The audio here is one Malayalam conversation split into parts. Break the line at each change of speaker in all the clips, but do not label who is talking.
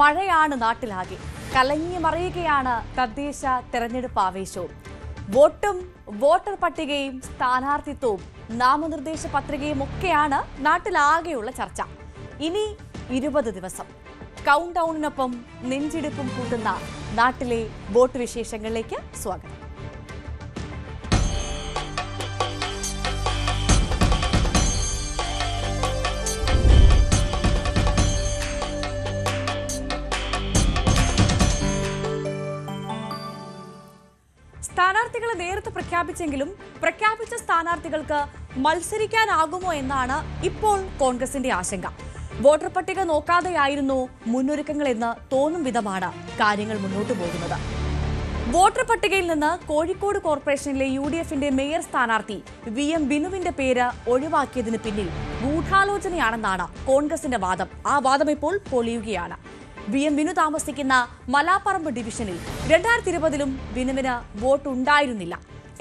മഴയാണ് നാട്ടിലാകെ. കലങ്ങി മറിയുകയാണ് തദ്ദേശ തെരഞ്ഞെടുപ്പ് ആവേശവും. വോട്ടും വോട്ടർ പട്ടികയും സ്ഥാനാർത്ഥിത്വവും നാമനിർദ്ദേശ പത്രികയും ഒക്കെയാണ് നാട്ടിലാകെയുള്ള ചർച്ച. ഇനി ഇരുപത് ദിവസം. കൗണ്ട് ഡൗണിനൊപ്പം നെഞ്ചിടിപ്പും കൂട്ടുന്ന നാട്ടിലെ വോട്ട് വിശേഷങ്ങളിലേക്ക് സ്വാഗതം. സ്ഥാനാർത്ഥികളെ നേരത്തെ പ്രഖ്യാപിച്ചെങ്കിലും പ്രഖ്യാപിച്ച സ്ഥാനാർത്ഥികൾക്ക് മത്സരിക്കാനാകുമോ എന്നാണ് ഇപ്പോൾ കോൺഗ്രസിന്റെ ആശങ്ക. വോട്ടർ പട്ടിക നോക്കാതെയായിരുന്നു മുന്നൊരുക്കങ്ങളെന്ന് തോന്നും വിധമാണ് കാര്യങ്ങൾ മുന്നോട്ട് പോകുന്നത്. വോട്ടർ പട്ടികയിൽ നിന്ന് കോഴിക്കോട് കോർപ്പറേഷനിലെ യു ഡി എഫിന്റെ മേയർ സ്ഥാനാർത്ഥി വി എം ബിനുവിന്റെ പേര് ഒഴിവാക്കിയതിന് പിന്നിൽ ഗൂഢാലോചനയാണെന്നാണ് കോൺഗ്രസിന്റെ വാദം. ആ വാദം ഇപ്പോൾ പൊളിയുകയാണ്. വി എം ബിനു താമസിക്കുന്ന മലാപ്പറമ്പ് ഡിവിഷനിൽ രണ്ടായിരത്തി ഇരുപതിലും ബിനുവിന് വോട്ട് ഉണ്ടായിരുന്നില്ല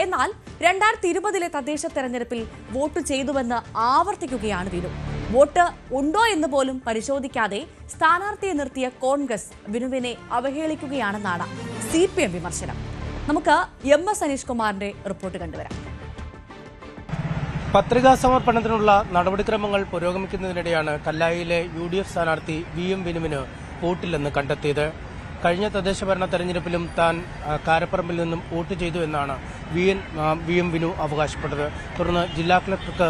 എന്നാൽ രണ്ടായിരത്തി ഇരുപതിലെ തദ്ദേശ തെരഞ്ഞെടുപ്പിൽ വോട്ട് ചെയ്തുവെന്ന് ആവർത്തിക്കുകയാണ് വിനു. വോട്ട് ഉണ്ടോ എന്ന് പോലും പരിശോധിക്കാതെ സ്ഥാനാർത്ഥിയെ നിർത്തിയ കോൺഗ്രസ് വിനുവിനെ അവഹേളിക്കുകയാണെന്നാണ് സി പി എം വിമർശനം. നമുക്ക് എം എസ് അനീഷ് കുമാറിന്റെ റിപ്പോർട്ട് കണ്ടുവരാം.
പത്രികാ സമർപ്പണത്തിനുള്ള നടപടിക്രമങ്ങൾ പുരോഗമിക്കുന്നതിനിടെയാണ് കല്ലായിയിലെ യു ഡി എഫ് സ്ഥാനാർത്ഥി വി എം വിനുവിന് വോട്ടില്ലെന്ന് കണ്ടെത്തിയത്. കഴിഞ്ഞ തദ്ദേശ ഭരണ തെരഞ്ഞെടുപ്പിലും താൻ കാരപ്പറമ്പിൽ നിന്നും വോട്ട് ചെയ്തു എന്നാണ് V N V M Vinu അവകാശപ്പെട്ടത്. തുടർന്ന് ജില്ലാ കളക്ടർക്ക്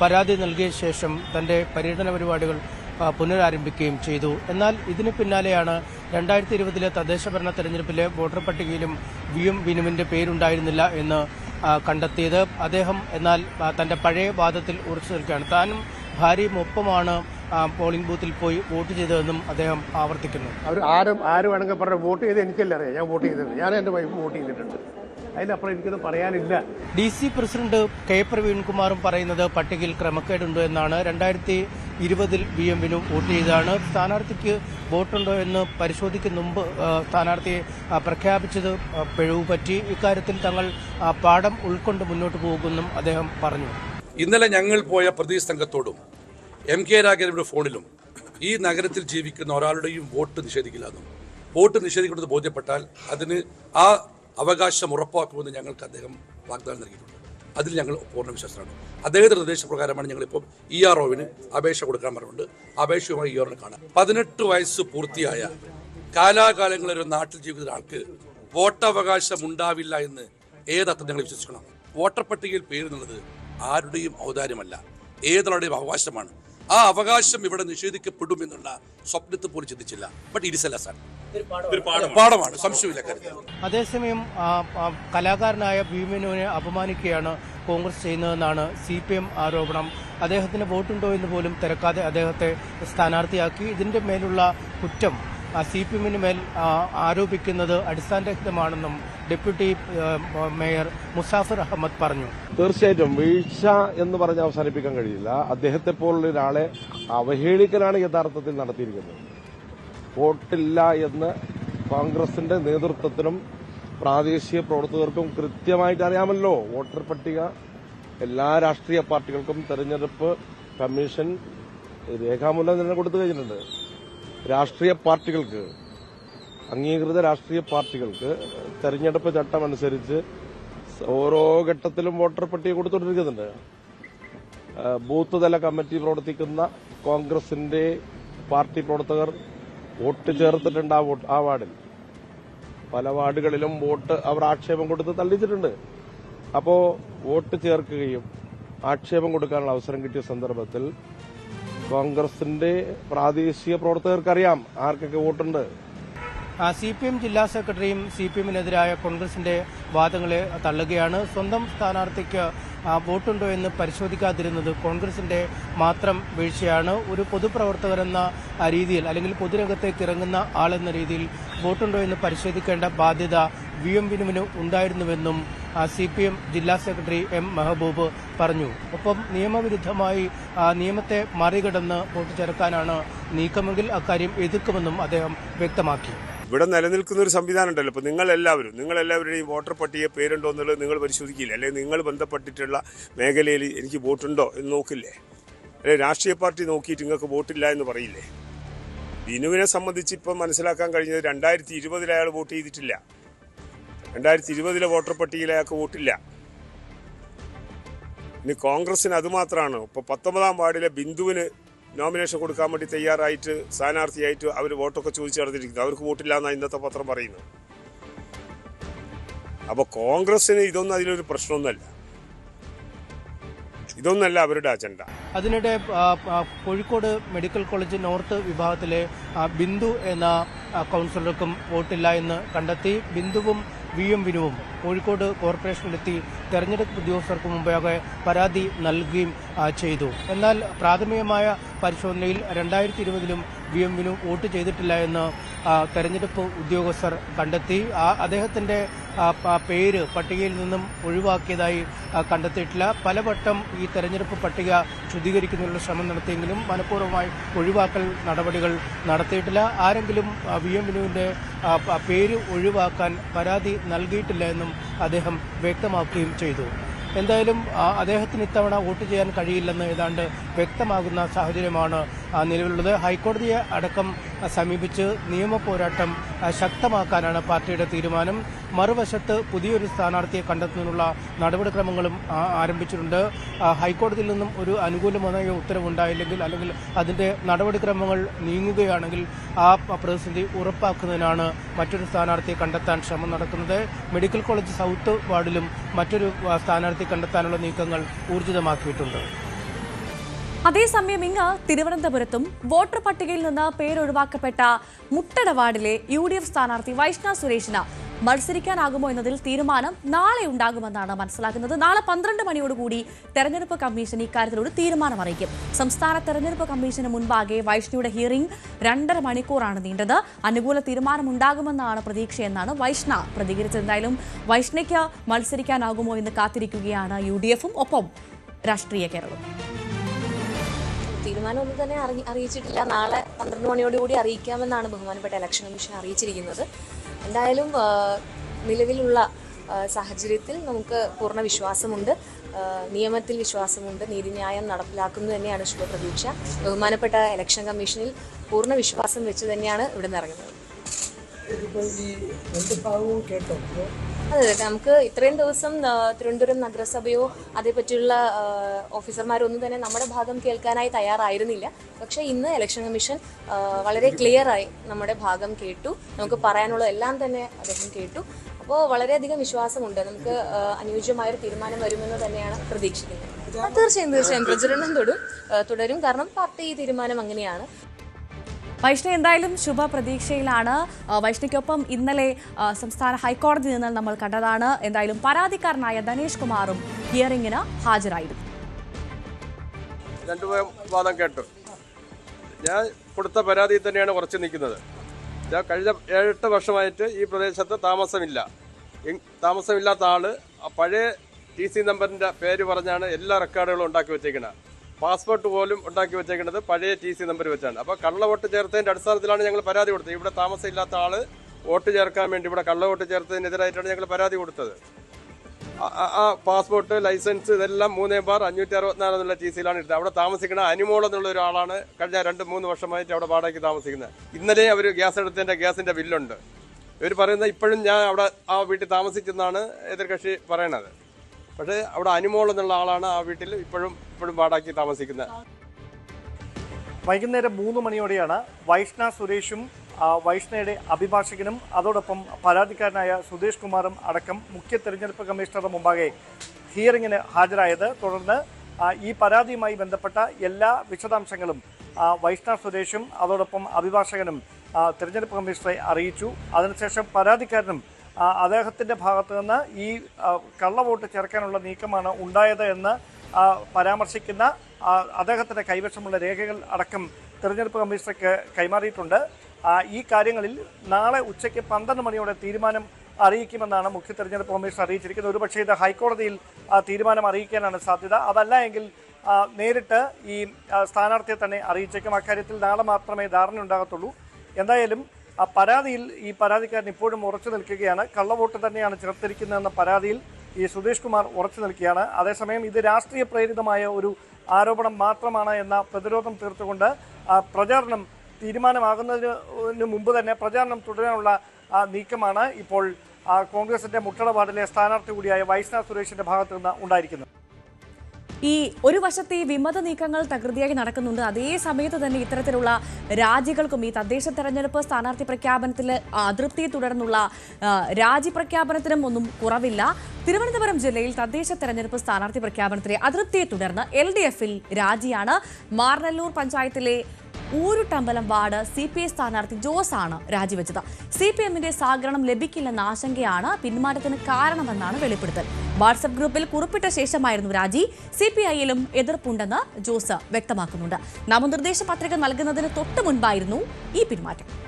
പരാതി നൽകിയ ശേഷം തന്റെ പര്യടന പരിപാടികൾ പുനരാരംഭിക്കുകയും ചെയ്തു. എന്നാൽ ഇതിന് പിന്നാലെയാണ് രണ്ടായിരത്തി ഇരുപതിലെ തദ്ദേശ ഭരണ തെരഞ്ഞെടുപ്പിലെ വോട്ടർ പട്ടികയിലും വി എം വിനുവിന്റെ പേരുണ്ടായിരുന്നില്ല എന്ന് കണ്ടെത്തിയത്. അദ്ദേഹം എന്നാൽ തന്റെ പഴയ വാദത്തിൽ ഉറച്ചു നിൽക്കുകയാണ്. താനും ഭാര്യയും ഒപ്പമാണ് പോളിംഗ് ബൂത്തിൽ പോയി വോട്ട് ചെയ്തതെന്നും അദ്ദേഹം ആവർത്തിക്കുന്നു.
അവർ ആരും ആര് വേണമെങ്കിൽ പറഞ്ഞു വോട്ട് ചെയ്ത് എനിക്കല്ല അറിയാം. ഞാൻ വോട്ട് ചെയ്തിട്ടുണ്ട് ഞാൻ എന്റെ വൈഫ് വോട്ട് ചെയ്തിട്ടുണ്ട്. അതിനപ്പുറം എനിക്കൊന്നും പറയാനില്ല.
ഡി സി പ്രസിഡന്റ് കെ പ്രവീൺകുമാറും പറയുന്നത് പട്ടികയിൽ ക്രമക്കേടുണ്ടോ എന്നാണ്. രണ്ടായിരത്തി ഇരുപതിൽ ബി എം വിനു വോട്ട് ചെയ്താണ് സ്ഥാനാർത്ഥിക്ക് വോട്ടുണ്ടോ എന്ന് പരിശോധിക്കുന്ന മുമ്പ് സ്ഥാനാർത്ഥിയെ പ്രഖ്യാപിച്ചത് പിഴവ് പറ്റി. ഇക്കാര്യത്തിൽ തങ്ങൾ പാഠം ഉൾക്കൊണ്ട് മുന്നോട്ട് പോകുമെന്നും അദ്ദേഹം പറഞ്ഞു.
ഇന്നലെ ഞങ്ങൾ പോയ പ്രതി സംഘത്തോടും എം കെ രാഘവന്റെ ഫോണിലും ഈ നഗരത്തിൽ ജീവിക്കുന്ന ഒരാളുടെയും വോട്ട് നിഷേധിക്കില്ല എന്നും. വോട്ട് നിഷേധിക്കുന്നത് ബോധ്യപ്പെട്ടാൽ അതിന് ആ അവകാശം ഉറപ്പാക്കുമെന്ന് ഞങ്ങൾക്ക് അദ്ദേഹം വാഗ്ദാനം നൽകിയിട്ടുണ്ട്. അതിൽ ഞങ്ങൾ പൂർണ വിശ്വാസമാണ് അദ്ദേഹത്തിന്റെ നിർദ്ദേശപ്രകാരമാണ് ഞങ്ങളിപ്പോൾ ഇ ആർ ഒവിന് അപേക്ഷ കൊടുക്കാൻ പറഞ്ഞിട്ടുണ്ട് അപേക്ഷയുമായി ഇ ആറിനെ കാണാം. പതിനെട്ട് വയസ്സ് പൂർത്തിയായ കാലാകാലങ്ങളിൽ ഒരു നാട്ടിൽ ജീവിക്കുന്ന ആൾക്ക് വോട്ടവകാശം ഉണ്ടാവില്ല എന്ന് ഏതർത്ഥം ഞങ്ങൾ വിശ്വസിക്കണം? വോട്ടർ പട്ടികയിൽ പേരുന്നുള്ളത് ആരുടെയും ഔദാര്യമല്ല. ഏതൊരാളുടെയും അവകാശമാണ്. ആ അവകാശം ഇവിടെ നിഷേധിക്കപ്പെടും എന്നുള്ള സ്വപ്നത്തിൽ പോലും ചിന്തിച്ചില്ല. But it is a lesson പാഠമാണ്. സംശയമില്ല
അതേസമയം കലാകാരനായ ഭീമനുവിനെ അപമാനിക്കുകയാണ് കോൺഗ്രസ് ചെയ്യുന്നതെന്നാണ് സി പി എം ആരോപണം. അദ്ദേഹത്തിന് വോട്ടുണ്ടോ എന്ന് പോലും തിരക്കാതെ അദ്ദേഹത്തെ സ്ഥാനാർത്ഥിയാക്കി. ഇതിന്റെ മേലുള്ള കുറ്റം സി പി എമ്മിന് മേൽ ആരോപിക്കുന്നത് അടിസ്ഥാനരഹിതമാണെന്നും ഡെപ്യൂട്ടി മേയർ മുസാഫിർ അഹമ്മദ് പറഞ്ഞു.
തീർച്ചയായിട്ടും വീഴ്ച എന്ന് പറഞ്ഞ് അവസാനിപ്പിക്കാൻ കഴിയില്ല. അദ്ദേഹത്തെ പോലുള്ള ഒരാളെ അവഹേളിക്കലാണ് യഥാർത്ഥത്തിൽ നടത്തിയിരിക്കുന്നത്. വോട്ടില്ല എന്ന് കോൺഗ്രസിന്റെ നേതൃത്വത്തിനും പ്രാദേശിക പ്രവർത്തകർക്കും കൃത്യമായിട്ട് അറിയാമല്ലോ. വോട്ടർ പട്ടിക എല്ലാ രാഷ്ട്രീയ പാർട്ടികൾക്കും തെരഞ്ഞെടുപ്പ് കമ്മീഷൻ രേഖാമൂലം തന്നെ കൊടുത്തു കഴിഞ്ഞിട്ടുണ്ട്. രാഷ്ട്രീയ പാർട്ടികൾക്ക് അംഗീകൃത രാഷ്ട്രീയ പാർട്ടികൾക്ക് തെരഞ്ഞെടുപ്പ് ചട്ടം അനുസരിച്ച് ഓരോ ഘട്ടത്തിലും വോട്ടർ പട്ടിക കൊടുത്തുകൊണ്ടിരിക്കുന്നുണ്ട് ബൂത്ത് തല കമ്മിറ്റി പ്രവർത്തിക്കുന്ന കോൺഗ്രസിന്റെ പാർട്ടി പ്രവർത്തകർ വോട്ട് ചേർത്തിട്ടുണ്ട് ആ വോട്ട് ആ വാർഡിൽ. പല വാർഡുകളിലും വോട്ട് അവർ ആക്ഷേപം കൊടുത്ത് തള്ളിച്ചിട്ടുണ്ട്. അപ്പോ വോട്ട് ചേർക്കുകയും ആക്ഷേപം കൊടുക്കാനുള്ള അവസരം കിട്ടിയ സന്ദർഭത്തിൽ കോൺഗ്രസിന്റെ പ്രാദേശിക പ്രവർത്തകർക്കറിയാം ആർക്കൊക്കെ വോട്ടുണ്ട്.
സി പി എം ജില്ലാ സെക്രട്ടറിയും സി പി എമ്മിനെതിരായ കോൺഗ്രസിന്റെ വാദങ്ങളെ തള്ളുകയാണ്. സ്വന്തം സ്ഥാനാർത്ഥിക്ക് വോട്ടുണ്ടോ എന്ന് പരിശോധിക്കാതിരുന്നത് കോൺഗ്രസിന്റെ മാത്രം വീഴ്ചയാണ്. ഒരു പൊതുപ്രവർത്തകരെന്ന രീതിയിൽ അല്ലെങ്കിൽ പൊതുരംഗത്തേക്ക് ഇറങ്ങുന്ന ആളെന്ന രീതിയിൽ വോട്ടുണ്ടോ എന്ന് പരിശോധിക്കേണ്ട ബാധ്യത വി എം വിനുവിന് ഉണ്ടായിരുന്നുവെന്നും സി പി എം ജില്ലാ സെക്രട്ടറി എം മെഹബൂബ് പറഞ്ഞു. ഒപ്പം നിയമവിരുദ്ധമായി നിയമത്തെ മറികടന്ന് വോട്ട് ചേർക്കാനാണ് നീക്കമെങ്കിൽ അക്കാര്യം എതിർക്കുമെന്നും അദ്ദേഹം വ്യക്തമാക്കി.
ഇവിടെ നിലനിൽക്കുന്ന ഒരു സംവിധാനം ഉണ്ടല്ലോ. എല്ലാവരും നിങ്ങൾ എല്ലാവരുടെയും വോട്ടർ പട്ടിക പേരുണ്ടോ എന്നുള്ളത് നിങ്ങൾ പരിശോധിക്കില്ല. അല്ലെങ്കിൽ നിങ്ങൾ ബന്ധപ്പെട്ടിട്ടുള്ള മേഖലയിൽ എനിക്ക് വോട്ടുണ്ടോ എന്ന് നോക്കില്ലേ? അല്ലെ രാഷ്ട്രീയ പാർട്ടി നോക്കിയിട്ട് നിങ്ങൾക്ക് വോട്ടില്ല എന്ന് പറയില്ലേ? ബിനുവിനെ സംബന്ധിച്ച് ഇപ്പം മനസ്സിലാക്കാൻ കഴിഞ്ഞത് രണ്ടായിരത്തി ഇരുപതിൽ അയാൾ വോട്ട് ചെയ്തിട്ടില്ല. രണ്ടായിരത്തി ഇരുപതിലെ വോട്ടർ പട്ടികയിൽ അയാൾക്ക് വോട്ടില്ല. ഇനി കോൺഗ്രസിന് അതുമാത്രമാണ് ഇപ്പോൾ പത്തൊമ്പതാം വാർഡിലെ ബിന്ദുവിന് നോമിനേഷൻ കൊടുക്കാൻ വേണ്ടി തയ്യാറായിട്ട് സ്ഥാനാർത്ഥിയായിട്ട് അവർ വോട്ടൊക്കെ ചോദിച്ചു നടന്നിരിക്കുന്നത് അവർക്ക് വോട്ടില്ല എന്നാണ് ഇന്നത്തെ പത്രം പറയുന്നത്. അപ്പോൾ കോൺഗ്രസിന് ഇതൊന്നും അതിലൊരു പ്രശ്നമൊന്നുമല്ല. ഇതൊന്നല്ല അവരുടെ അജണ്ട.
അതിനിടെ കോഴിക്കോട് മെഡിക്കൽ കോളേജ് നോർത്ത് വിഭാഗത്തിലെ ബിന്ദു എന്ന കൗൺസിലർക്കും വോട്ടില്ല എന്ന് കണ്ടെത്തി. ബിന്ദുവും വി എം വിനുവും കോഴിക്കോട് കോർപ്പറേഷനിലെത്തി തെരഞ്ഞെടുപ്പ് ഉദ്യോഗസ്ഥർക്ക് മുമ്പാകെ പരാതി നൽകുകയും ചെയ്തു. എന്നാൽ പ്രാഥമികമായ പരിശോധനയിൽ രണ്ടായിരത്തി ഇരുപതിലും വി എം വിനു വോട്ട് ചെയ്തിട്ടില്ല എന്ന് തെരഞ്ഞെടുപ്പ് ഉദ്യോഗസ്ഥർ കണ്ടെത്തി. അദ്ദേഹത്തിന്റെ പേര് പട്ടികയിൽ നിന്നും ഒഴിവാക്കിയതായി കണ്ടെത്തിയിട്ടില്ല. പലവട്ടം ഈ തെരഞ്ഞെടുപ്പ് പട്ടിക ശുദ്ധീകരിക്കുന്നതിനുള്ള ശ്രമം നടത്തിയെങ്കിലും മനഃപൂർവമായി ഒഴിവാക്കൽ നടപടികൾ നടത്തിയിട്ടില്ല. ആരെങ്കിലും വി എം വിനുവിന്റെ പേര് ഒഴിവാക്കാൻ പരാതി നൽകിയിട്ടില്ല എന്നും അദ്ദേഹം വ്യക്തമാക്കുകയും ചെയ്തു. എന്തായാലും അദ്ദേഹത്തിന് ഇത്തവണ വോട്ട് ചെയ്യാൻ കഴിയില്ലെന്ന് ഏതാണ്ട് വ്യക്തമാകുന്ന സാഹചര്യമാണ് നിലവിലുള്ളത്. ഹൈക്കോടതിയെ അടക്കം സമീപിച്ച് നിയമപോരാട്ടം ശക്തമാക്കാനാണ് പാർട്ടിയുടെ തീരുമാനം. മറുവശത്ത് പുതിയൊരു സ്ഥാനാർത്ഥിയെ കണ്ടെത്തുന്നതിനുള്ള നടപടിക്രമങ്ങളും ആരംഭിച്ചിട്ടുണ്ട്. ഹൈക്കോടതിയിൽ നിന്നും ഒരു അനുകൂലമായ ഉത്തരവുണ്ടായില്ലെങ്കിൽ അല്ലെങ്കിൽ അതിന്റെ നടപടിക്രമങ്ങൾ നീങ്ങുകയാണെങ്കിൽ ആ പ്രതിസന്ധി ഉറപ്പാക്കുന്നതിനാണ് മറ്റൊരു സ്ഥാനാർത്ഥിയെ കണ്ടെത്താൻ ശ്രമം നടക്കുന്നത്. മെഡിക്കൽ കോളേജ് സൗത്ത് വാർഡിലും മറ്റൊരു സ്ഥാനാർത്ഥി കണ്ടെത്താനുള്ള നീക്കങ്ങൾ ഊർജിതമാക്കിയിട്ടുണ്ട്.
അതേസമയം ഇങ്ങ് തിരുവനന്തപുരത്തും വോട്ടർ പട്ടികയിൽ നിന്ന് പേരൊഴിവാക്കപ്പെട്ട മുട്ടട വാർഡിലെ യു ഡി എഫ് സ്ഥാനാർത്ഥി വൈഷ്ണ സുരേഷിന് മത്സരിക്കാനാകുമോ എന്നതിൽ തീരുമാനം നാളെ ഉണ്ടാകുമെന്നാണ് മനസ്സിലാക്കുന്നത്. നാളെ പന്ത്രണ്ട് മണിയോടുകൂടി തെരഞ്ഞെടുപ്പ് കമ്മീഷൻ ഇക്കാര്യത്തിൽ ഒരു തീരുമാനം അറിയിക്കും സംസ്ഥാന തെരഞ്ഞെടുപ്പ് കമ്മീഷന് മുൻപാകെ വൈഷ്ണയുടെ ഹിയറിംഗ് രണ്ടര മണിക്കൂറാണ് നീണ്ടത്. അനുകൂല തീരുമാനമുണ്ടാകുമെന്നാണ് പ്രതീക്ഷയെന്നാണ് വൈഷ്ണ പ്രതികരിച്ചത്. എന്തായാലും വൈഷ്ണയ്ക്ക് മത്സരിക്കാനാകുമോ എന്ന് കാത്തിരിക്കുകയാണ് യു ഒപ്പം രാഷ്ട്രീയ കേരളം
തീരുമാനമൊന്നും തന്നെ അറി അറിയിച്ചിട്ടില്ല. നാളെ പന്ത്രണ്ട് മണിയോടുകൂടി അറിയിക്കാമെന്നാണ് ബഹുമാനപ്പെട്ട ഇലക്ഷൻ കമ്മീഷൻ അറിയിച്ചിരിക്കുന്നത്. എന്തായാലും നിലവിലുള്ള സാഹചര്യത്തിൽ നമുക്ക് പൂർണ വിശ്വാസമുണ്ട്. നിയമത്തിൽ വിശ്വാസമുണ്ട്. നീതിന്യായം നടപ്പിലാക്കുന്നു തന്നെയാണ് ശുഭപ്രതീക്ഷ. ബഹുമാനപ്പെട്ട ഇലക്ഷൻ കമ്മീഷനിൽ പൂർണ വിശ്വാസം വെച്ച് തന്നെയാണ് ഇവിടെ നിന്ന് ഇറങ്ങുന്നത് അതെ അതെ നമുക്ക് ഇത്രയും ദിവസം തിരുവനന്തപുരം നഗരസഭയോ അതേപറ്റിയുള്ള ഓഫീസർമാരൊന്നും തന്നെ നമ്മുടെ ഭാഗം കേൾക്കാനായി തയ്യാറായിരുന്നില്ല. പക്ഷേ ഇന്ന് ഇലക്ഷൻ കമ്മീഷൻ വളരെ ക്ലിയറായി നമ്മുടെ ഭാഗം കേട്ടു. നമുക്ക് പറയാനുള്ള എല്ലാം തന്നെ അദ്ദേഹം കേട്ടു. അപ്പോൾ വളരെയധികം വിശ്വാസമുണ്ട്. നമുക്ക് അനുയോജ്യമായ അനുയോജ്യമായൊരു തീരുമാനം വരുമെന്ന് തന്നെയാണ് പ്രതീക്ഷിക്കുന്നത്. തീർച്ചയായും തീർച്ചയായും. പ്രചരണം തൊടും തുടരും. കാരണം പാർട്ടി തീരുമാനം അങ്ങനെയാണ്.
വൈഷ്ണവ് എന്തായാലും ശുഭ പ്രതീക്ഷയിലാണ് വൈഷ്ണവിക്കൊപ്പം ഇന്നലെ സംസ്ഥാന ഹൈക്കോടതി നിന്ന് നമ്മൾ കണ്ടതാണ്. എന്തായാലും പരാതിക്കാരനായ ധനേഷ് കുമാറും ഹിയറിംഗിന് ഹാജരായിരുന്നു.
രണ്ടു വാദം കേട്ടു. ഞാൻ കൊടുത്ത പരാതിയിൽ തന്നെയാണ് കുറച്ച് നിൽക്കുന്നത്. ഞാൻ കഴിഞ്ഞ ഏഴെട്ട് വർഷമായിട്ട് ഈ പ്രദേശത്ത് താമസമില്ല. താമസമില്ലാത്ത ആൾ പഴയ ടി സി നമ്പറിന്റെ പേര് പറഞ്ഞാണ് എല്ലാ റെക്കോർഡുകളും ഉണ്ടാക്കി വെച്ചേക്കുന്നത് പാസ്പോർട്ട് പോലും ഉണ്ടാക്കി വെച്ചേക്കുന്നത് പഴയ ടി സി നമ്പർ വെച്ചാണ്. അപ്പോൾ കള്ള വോട്ട് ചേർത്തതിന്റെ അടിസ്ഥാനത്തിലാണ് ഞങ്ങൾ പരാതി കൊടുത്തത്. ഇവിടെ താമസമില്ലാത്ത ആൾ വോട്ട് ചേർക്കാൻ വേണ്ടി ഇവിടെ കള്ള വോട്ട് ചേർത്തതിനെതിരായിട്ടാണ് ഞങ്ങൾ പരാതി കൊടുത്തത്. ആ- പാസ്പോർട്ട് ലൈസൻസ് ഇതെല്ലാം മൂന്നേ ബാർ അഞ്ഞൂറ്റി അറുപത്തിനാല് എന്നുള്ള ടി സിയിലാണ് എടുത്തത് അവിടെ താമസിക്കുന്ന അനിമോൾ എന്നുള്ള ഒരാളാണ് കഴിഞ്ഞ രണ്ട് മൂന്ന് വർഷമായിട്ട് അവിടെ വാടകയ്ക്ക് താമസിക്കുന്നത്. ഇന്നലെ അവർ ഗ്യാസ് എടുത്തതിന്റെ ഗ്യാസിന്റെ ബില്ലുണ്ട്. ഇവർ പറയുന്നത് ഇപ്പോഴും ഞാൻ അവിടെ ആ വീട്ടിൽ താമസിച്ചെന്നാണ് എതിർകക്ഷി പറയണത്. പക്ഷേ അവിടെ അനുമോൾ എന്നുള്ള ആളാണ് ആ വീട്ടിൽ ഇപ്പോഴും ഇപ്പോഴും വാടകയ്ക്ക് താമസിക്കുന്നത്.
വൈകുന്നേരം മൂന്ന് മണിയോടെയാണ് വൈഷ്ണ സുരേഷും വൈഷ്ണയുടെ അഭിഭാഷകനും അതോടൊപ്പം പരാതിക്കാരനായ സുധേഷ് കുമാറും അടക്കം മുഖ്യ തെരഞ്ഞെടുപ്പ് കമ്മീഷണറുടെ മുമ്പാകെ ഹിയറിങ്ങിന് ഹാജരായത്. തുടർന്ന് ഈ പരാതിയുമായി ബന്ധപ്പെട്ട എല്ലാ വിശദാംശങ്ങളും വൈഷ്ണ സുരേഷും അതോടൊപ്പം അഭിഭാഷകനും തെരഞ്ഞെടുപ്പ് കമ്മീഷണറെ അറിയിച്ചു. അതിനുശേഷം പരാതിക്കാരനും ആ, അദ്ദേഹത്തിന്റെ ഭാഗത്തു നിന്ന് ഈ കള്ളവോട്ട് ചേർക്കാനുള്ള നീക്കമാണ് ഉണ്ടായത് എന്ന് പരാമർശിക്കുന്ന അദ്ദേഹത്തിന്റെ കൈവശമുള്ള രേഖകൾ അടക്കം തിരഞ്ഞെടുപ്പ് കമ്മീഷണർക്ക് കൈമാറിയിട്ടുണ്ട്. ഈ കാര്യങ്ങളിൽ നാളെ ഉച്ചയ്ക്ക് പന്ത്രണ്ട് മണിയോടെ തീരുമാനം അറിയിക്കുമെന്നാണ് മുഖ്യ തെരഞ്ഞെടുപ്പ് കമ്മീഷൻ അറിയിച്ചിരിക്കുന്നത്. ഒരുപക്ഷേ ഇത് ഹൈക്കോടതിയിൽ തീരുമാനം അറിയിക്കാനാണ് സാധ്യത. അതല്ല എങ്കിൽ നേരിട്ട് ഈ സ്ഥാനാർത്ഥിയെ തന്നെ അറിയിച്ചേക്കും. അക്കാര്യത്തിൽ നാളെ മാത്രമേ ധാരണ ഉണ്ടാകത്തുള്ളൂ. എന്തായാലും ആ പരാതിയിൽ ഈ പരാതിക്കാരൻ ഇപ്പോഴും ഉറച്ചു നിൽക്കുകയാണ്. കള്ളവോട്ട് തന്നെയാണ് ചേർത്തിരിക്കുന്നതെന്ന പരാതിയിൽ ഈ സുധീഷ് കുമാർ ഉറച്ചു നിൽക്കുകയാണ്. അതേസമയം ഇത് രാഷ്ട്രീയ പ്രേരിതമായ ഒരു ആരോപണം മാത്രമാണ് എന്ന പ്രതിരോധം തീർത്തുകൊണ്ട് പ്രചാരണം തീരുമാനമാകുന്നതിന് മുമ്പ് തന്നെ പ്രചാരണം തുടരാനുള്ള ആ, നീക്കമാണ് ഇപ്പോൾ കോൺഗ്രസിന്റെ മുട്ടട വാർഡിലെ സ്ഥാനാർത്ഥി കൂടിയായ വൈഷ്ണവ് സുരേഷിന്റെ ഭാഗത്തു നിന്ന് ഉണ്ടായിരിക്കുന്നത്.
ഈ ഒരു വശത്ത് ഈ വിമത നീക്കങ്ങൾ തകൃതിയായി നടക്കുന്നുണ്ട്. അതേ സമയത്ത് തന്നെ ഇത്തരത്തിലുള്ള രാജികൾക്കും ഈ തദ്ദേശ തെരഞ്ഞെടുപ്പ് സ്ഥാനാർത്ഥി പ്രഖ്യാപനത്തിൽ അതൃപ്തിയെ തുടർന്നുള്ള രാജി പ്രഖ്യാപനത്തിനും ഒന്നും കുറവില്ല. തിരുവനന്തപുരം ജില്ലയിൽ തദ്ദേശ തെരഞ്ഞെടുപ്പ് സ്ഥാനാർത്ഥി പ്രഖ്യാപനത്തിലെ അതൃപ്തിയെ തുടർന്ന് എൽ ഡി എഫിൽ രാജിയാണ്. മാർനല്ലൂർ പഞ്ചായത്തിലെ Oorootambalam ward C P I സ്ഥാനാർത്ഥി ജോസ് ആണ് രാജിവെച്ചത്. സി പി എമ്മിന്റെ സഹകരണം ലഭിക്കില്ലെന്ന ആശങ്കയാണ് പിന്മാറ്റത്തിന് കാരണമെന്നാണ് വെളിപ്പെടുത്തൽ. വാട്സപ്പ് ഗ്രൂപ്പിൽ കുറിപ്പിട്ട ശേഷമായിരുന്നു രാജി. സി പി ഐയിലും എതിർപ്പുണ്ടെന്ന് ജോസ് വ്യക്തമാക്കുന്നുണ്ട്. നാമനിർദ്ദേശ പത്രിക നൽകുന്നതിന് തൊട്ടു മുൻപായിരുന്നു ഈ പിന്മാറ്റം.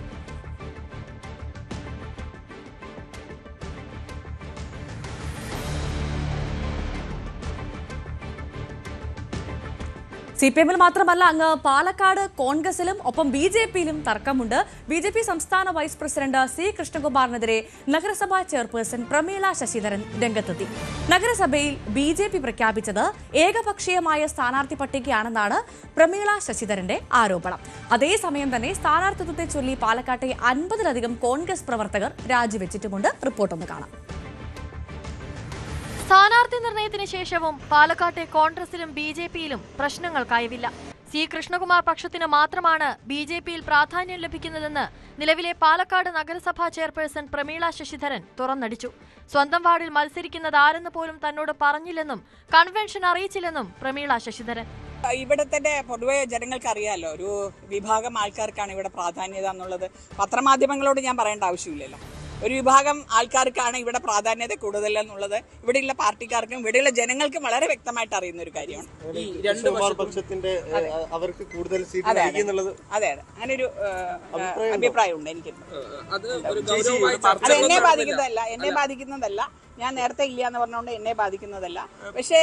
സി പി എമ്മിൽ മാത്രമല്ല അങ്ങ് പാലക്കാട് കോൺഗ്രസിലും ഒപ്പം ബി ജെ പിയിലും തർക്കമുണ്ട്. ബി ജെ പി സംസ്ഥാന വൈസ് പ്രസിഡന്റ് സി കൃഷ്ണകുമാറിനെതിരെ നഗരസഭാ ചെയർപേഴ്സൺ പ്രമീള ശശിധരൻ രംഗത്തെത്തി. നഗരസഭയിൽ ബി ജെ പി പ്രഖ്യാപിച്ചത് ഏകപക്ഷീയമായ സ്ഥാനാർത്ഥി പട്ടികയാണെന്നാണ് പ്രമീള ശശിധരന്റെ ആരോപണം. അതേസമയം തന്നെ സ്ഥാനാർത്ഥിത്വത്തെ ചൊല്ലി പാലക്കാട്ടെ അൻപതിലധികം കോൺഗ്രസ് പ്രവർത്തകർ രാജിവെച്ചിട്ടുമുണ്ട്. റിപ്പോർട്ടൊന്ന് കാണാം.
സ്ഥാനാർത്ഥി നിർണയത്തിന് ശേഷവും പാലക്കാട്ടെ കോൺഗ്രസിലും ബി ജെ പിയിലും പ്രശ്നങ്ങൾ കയവില്ല. സി കൃഷ്ണകുമാർ പക്ഷത്തിന് മാത്രമാണ് ബി ജെ പിയിൽ പ്രാധാന്യം ലഭിക്കുന്നതെന്ന് നിലവിലെ പാലക്കാട് നഗരസഭാ ചെയർപേഴ്സൺ പ്രമീള ശശിധരൻ തുറന്നടിച്ചു. സ്വന്തം വാർഡിൽ മത്സരിക്കുന്നത് ആരെന്ന് പോലും തന്നോട് പറഞ്ഞില്ലെന്നും കൺവെൻഷൻ അറിയിച്ചില്ലെന്നും പ്രമീള ശശിധരൻ.
ഇവിടെ തന്നെ പൊതുവെ ജനങ്ങൾക്ക് അറിയാമല്ലോ ഒരു വിഭാഗം ആൾക്കാർക്കാണ് ഇവിടെ പ്രാധാന്യത എന്നുള്ളത്. പത്രമാധ്യമങ്ങളോട് ഞാൻ പറയേണ്ട ആവശ്യമില്ലല്ലോ. ഒരു വിഭാഗം ആൾക്കാർക്കാണ് ഇവിടെ പ്രാധാന്യത കൂടുതൽ എന്നുള്ളത്. ഇവിടെയുള്ള പാർട്ടിക്കാർക്കും ഇവിടെയുള്ള ജനങ്ങൾക്കും വളരെ വ്യക്തമായിട്ട് അറിയുന്ന ഒരു കാര്യമാണ്. ഈ രണ്ട്
പക്ഷത്തിന്റെ അവർക്ക് കൂടുതൽ സീറ്റ്
അതെ അതെ. അതെ അങ്ങനെ ഒരു അഭിപ്രായമുണ്ട്? എനിക്ക്.
അത്
എന്നെ ബാധിക്കുന്നതല്ല എന്നെ ബാധിക്കുന്നതല്ല. ഞാൻ നേരത്തെ ഇല്ല എന്ന് പറഞ്ഞുകൊണ്ട് എന്നെ ബാധിക്കുന്നതല്ല. പക്ഷേ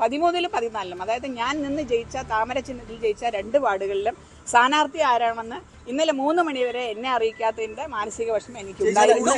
പതിമൂന്നിലും പതിനാലിലും. അതായത് ഞാൻ നിന്ന് ജയിച്ച താമര ചിഹ്നത്തിൽ ജയിച്ച രണ്ട് വാർഡുകളിലും സ്ഥാനാർത്ഥി ആരാണെന്ന് ഇന്നലെ മൂന്ന് മണിവരെ എന്നെ അറിയിക്കാത്തതിന്റെ മാനസിക വിഷമം എനിക്ക് ഉണ്ടായിരുന്നു.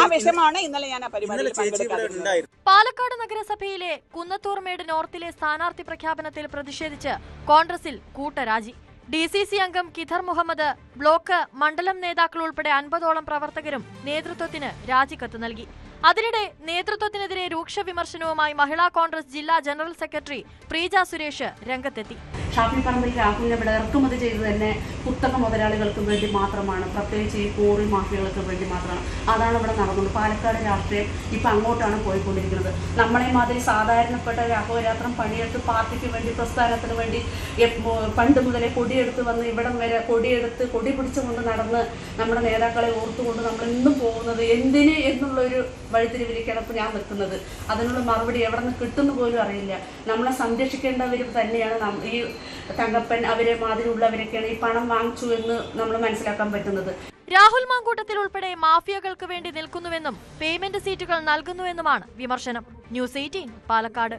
ആ വിഷമാണ് ഇന്നലെ ഞാൻ ആ പരിപാടിയിൽ പങ്കെടുക്കാറുണ്ട്
പാലക്കാട് നഗരസഭയിലെ കുന്നത്തൂർ മേട് നോർത്തിലെ സ്ഥാനാർത്ഥി പ്രഖ്യാപനത്തിൽ പ്രതിഷേധിച്ച് കോൺഗ്രസിൽ കൂട്ടരാജി. ഡി സി സി അംഗം കിഥർ മുഹമ്മദ് ബ്ലോക്ക് മണ്ഡലം നേതാക്കൾ ഉൾപ്പെടെ അൻപതോളം പ്രവർത്തകരും നേതൃത്വത്തിന് രാജിക്കത്ത് നൽകി. അതിനിടെ നേതൃത്വത്തിനെതിരെ രൂക്ഷ വിമർശനവുമായി മഹിളാ കോൺഗ്രസ് ജില്ലാ ജനറൽ സെക്രട്ടറി പ്രീജ സുരേഷ് രംഗത്തെത്തി.
ഷാഫി പറമ്പിൽ രാഹുലിനെ ഇവിടെ ഇറക്കുമതി ചെയ്ത് തന്നെ കുത്തക മുതലാളികൾക്ക് വേണ്ടി മാത്രമാണ്. പ്രത്യേകിച്ച് ഈ കോറി മാഫിയകൾക്ക് വേണ്ടി മാത്രമാണ്. അതാണ് ഇവിടെ നടന്നത്. പാലക്കാട് രാഷ്ട്രീയം ഇപ്പം അങ്ങോട്ടാണ് പോയിക്കൊണ്ടിരിക്കുന്നത്. നമ്മളെ മാതിരി സാധാരണപ്പെട്ട രാഘവരാത്രം പണിയെടുത്ത് പാർട്ടിക്ക് വേണ്ടി പ്രസ്ഥാനത്തിന് വേണ്ടി പണ്ട് മുതലേ കൊടിയെടുത്ത് വന്ന് ഇവിടം വരെ കൊടിയെടുത്ത് കൊടി പിടിച്ചുകൊണ്ട് നടന്ന് നമ്മുടെ നേതാക്കളെ ഓർത്തുകൊണ്ട് നമ്മൾ ഇന്നും പോകുന്നത് എന്തിന് എന്നുള്ളൊരു വഴിത്തിരിവിലേക്കാണ് ഞാൻ നിൽക്കുന്നത്. അതിനുള്ള മറുപടി എവിടെ നിന്ന് കിട്ടുന്നു പോലും അറിയില്ല. നമ്മളെ സംരക്ഷിക്കേണ്ടവർ തന്നെയാണ് ഈ തങ്കപ്പൻ അവരെ മാതിരിയുള്ളവരൊക്കെയാണ് ഈ പണം വാങ്ങിച്ചു എന്ന് നമ്മൾ മനസ്സിലാക്കാൻ പറ്റുന്നത്.
രാഹുൽ മാങ്കൂട്ടത്തിൽ ഉൾപ്പെടെ മാഫിയകൾക്ക് വേണ്ടി നിൽക്കുന്നുവെന്നും പേയ്മെന്റ് സീറ്റുകൾ നൽകുന്നുവെന്നുമാണ് വിമർശനം. News eighteen Palakkad.